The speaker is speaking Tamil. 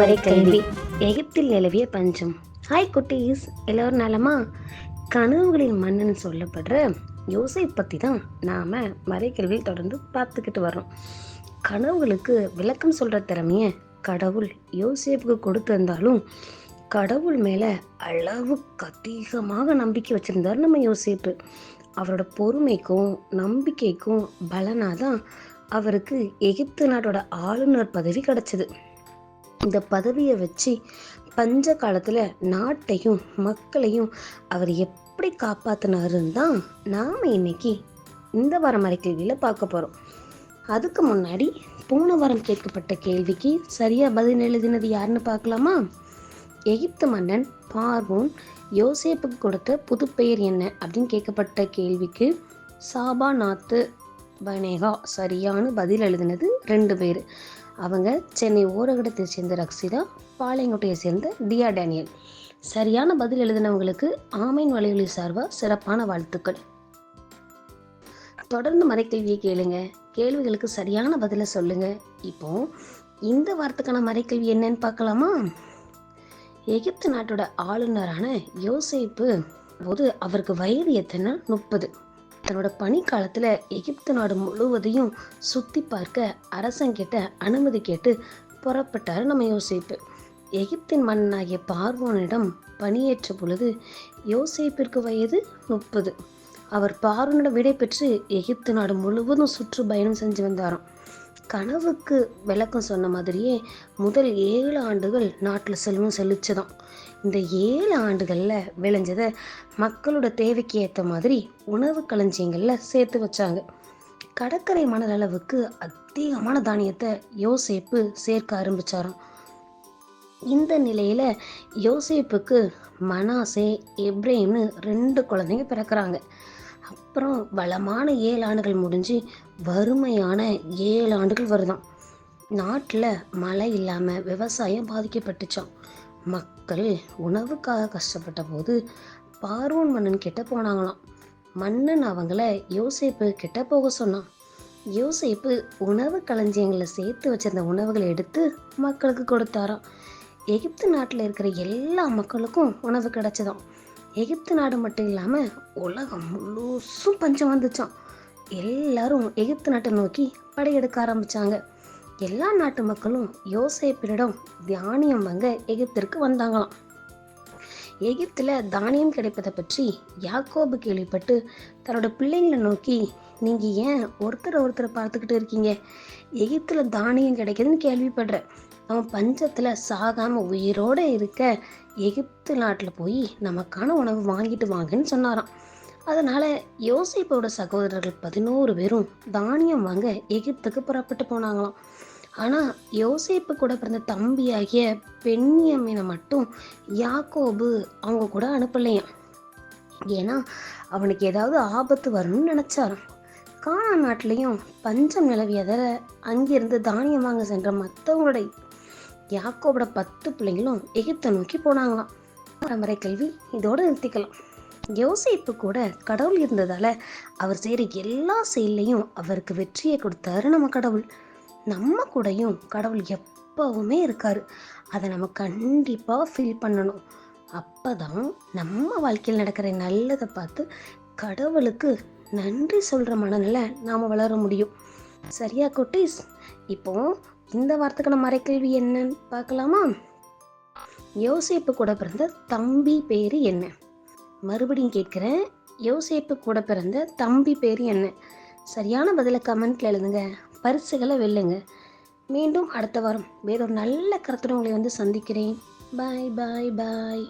மறைக்கல்வி எகிப்தில் நிலவிய பஞ்சம். ஹாய் குட்டீஸ் எல்லோரும் நலமா? கனவுகளின் மன்னன் சொல்லப்படுற யோசை பற்றி தான் நாம் மறைக்கல்வியில் தொடர்ந்து பார்த்துக்கிட்டு வரோம் கனவுகளுக்கு விளக்கம் சொல்கிற திறமைய கடவுள் யோசேப்புக்கு கொடுத்திருந்தாலும் கடவுள் மேலே அளவுக்கு அதிகமாக நம்பிக்கை வச்சுருந்தார் நம்ம யோசேப்பு. அவரோட பொறுமைக்கும் நம்பிக்கைக்கும் பலனாக தான் அவருக்கு எகிப்து நாட்டோட ஆளுநர் பதவி கிடைச்சது. இந்த பதவியை வச்சு பஞ்ச காலத்தில் நாட்டையும் மக்களையும் அவர் எப்படி காப்பாற்றினாருன்னு தான் நாம் இன்னைக்கு இந்த வாரம் வரை கேள்வியில் பார்க்க போகிறோம் அதுக்கு முன்னாடி போன வாரம் கேட்கப்பட்ட கேள்விக்கு சரியாக பதில் எழுதினது யாருன்னு பார்க்கலாமா? எகிப்து மன்னன் பார்வோன் யோசேப்புக்கு கொடுத்த புது பெயர் என்ன அப்படின்னு கேட்கப்பட்ட கேள்விக்கு சாபா நாத்து பனேகா சரியான பதில் எழுதினது ரெண்டு பேர். அவங்க சென்னை ஓரகடத்தை சேர்ந்த ரக்ஷிதா பாளையங்கோட்டையை சேர்ந்த தியா டேனியல். சரியான பதில் எழுதினவங்களுக்கு ஆமைன் வலையொலி சார்பாக சிறப்பான வாழ்த்துக்கள். தொடர்ந்து மறைக்கல்வியை கேளுங்க. கேள்விகளுக்கு சரியான பதிலை சொல்லுங்க. இப்போ இந்த வாரத்துக்கான மறைக்கல்வி என்னன்னு பார்க்கலாமா? எகிப்து நாட்டோட ஆளுநரான யோசிப்பு போது அவருக்கு வயது எத்தனை? முப்பது. தன்னோட பணிக்காலத்துல எகிப்து நாடு முழுவதையும் சுற்றி பார்க்க அரசங்கிட்ட அனுமதி கேட்டு புறப்பட்டார் நம்ம யோசிப்பு. எகிப்தின் மன்னனாகிய பார்வோனிடம் பணியேற்ற பொழுது யோசிப்பிற்கு வயது முப்பது. அவர் பார்வனிடம் விடை பெற்று எகிப்து நாடு முழுவதும் சுற்றுப்பயணம் செஞ்சு வந்தாராம். கனவுக்கு விளக்கம் சொன்ன மாதிரியே முதல் ஏழு ஆண்டுகள் நாட்டில் செல்வம் செழிச்சதான். இந்த ஏழு ஆண்டுகளில் விளைஞ்சதை மக்களோட தேவைக்கு ஏற்ற மாதிரி உணவு களஞ்சியங்களில் சேர்த்து வச்சாங்க. கடற்கரை மணல் அளவுக்கு அதிகமான தானியத்தை யோசேப்பு சேர்க்க ஆரம்பிச்சாராம். இந்த நிலையில் யோசேப்புக்கு மனாசே எப்ரேம்னு ரெண்டு குழந்தைங்க பிறக்கிறாங்க. அப்புறம் வளமான ஏழு ஆண்டுகள் முடிஞ்சு வறுமையான ஏழு ஆண்டுகள் வருதாம் நாட்டில் மழை இல்லாமல் விவசாயம் பாதிக்கப்பட்டுச்சாம். மக்கள் உணவுக்காக கஷ்டப்பட்ட போது பார்வோன் மன்னன் கிட்ட போனாங்களாம். மன்னன் அவங்கள யோசேப்பு கிட்ட போக சொன்னான். யோசேப்பு உணவு களஞ்சியங்களை சேர்த்து வச்சிருந்த உணவுகளை எடுத்து மக்களுக்கு கொடுத்தாராம். எகிப்து நாட்டில் இருக்கிற எல்லா மக்களுக்கும் உணவு கிடைச்சதாம். எகிப்து நாடு மட்டும் இல்லாமல் உலகம் முழுசும் பஞ்சம் வந்துச்சாம். எல்லாரும் எகிப்து நாட்டை நோக்கி படையெடுக்க ஆரம்பிச்சாங்க. எல்லா நாட்டு மக்களும் யோசேப்பினிடம் தானியம் வாங்க எகிப்திற்கு வந்தாங்களாம். எகிப்தில் தானியம் கிடைப்பதை பற்றி யாக்கோபு கேள்விப்பட்டு தன்னோட பிள்ளைங்களை நோக்கி நீங்கள் ஏன் ஒருத்தர் ஒருத்தரை பார்த்துக்கிட்டு இருக்கீங்க? எகிப்தில் தானியம் கிடைக்குதுன்னு கேள்விப்படுறேன். அவன் பஞ்சத்தில் சாகாமல் உயிரோடு இருக்க எகிப்து நாட்டில் போய் நமக்கான உணவு வாங்கிட்டு வாங்கன்னு சொன்னாராம். அதனால் யோசிப்போட சகோதரர்கள் பதினோரு பேரும் தானியம் வாங்க எகிப்துக்கு புறப்பட்டு போனாங்களாம். ஆனால் யோசேப்பு கூட பிறந்த தம்பியாகிய பெண்ணியம்மனை மட்டும் யாக்கோபு அவங்க கூட அனுப்பலையாம். ஏன்னா அவனுக்கு ஏதாவது ஆபத்து வரணும்னு நினச்சாராம். கானா நாட்டிலையும் பஞ்சம் நிலவியதில் அங்கிருந்து தானியம் வாங்க சென்ற மற்றவங்களோட யாக்கோபோட பத்து பிள்ளைங்களும் எகிப்தை நோக்கி போனாங்களாம். பரம்பரை கல்வி இதோடு நிறுத்திக்கலாம். யோசிப்பு கூட கடவுள் இருந்ததால அவர் செய்கிற எல்லா செயல்லையும் அவருக்கு வெற்றியை கொடுத்தாரு நம்ம கடவுள். நம்ம கூடயும் கடவுள் எப்பவுமே இருக்கார். அதை நம்ம கண்டிப்பாக ஃபீல் பண்ணணும். அப்போ தான் நம்ம வாழ்க்கையில் நடக்கிற நல்லதை பார்த்து கடவுளுக்கு நன்றி சொல்கிற மனநிலை நாம் வளர முடியும். சரியா குட்டீஸ்? இப்போ இந்த வார்த்தைக்கான மறைக்கல்வி என்னன்னு பார்க்கலாமா? யோசிப்பு கூட பிறந்த தம்பி பேர் என்ன? மறுபடியும் கேட்குறேன். யோசிப்பு கூட பிறந்த தம்பி பேர் என்ன? சரியான பதிலை கமெண்ட்ல எழுதுங்க. பரிசுகளை வெல்லுங்க. மீண்டும் அடுத்த வாரம். வேறொரு நல்ல கருத்துடன் உங்களை வந்து சந்திக்கிறேன். பாய் பாய் பாய்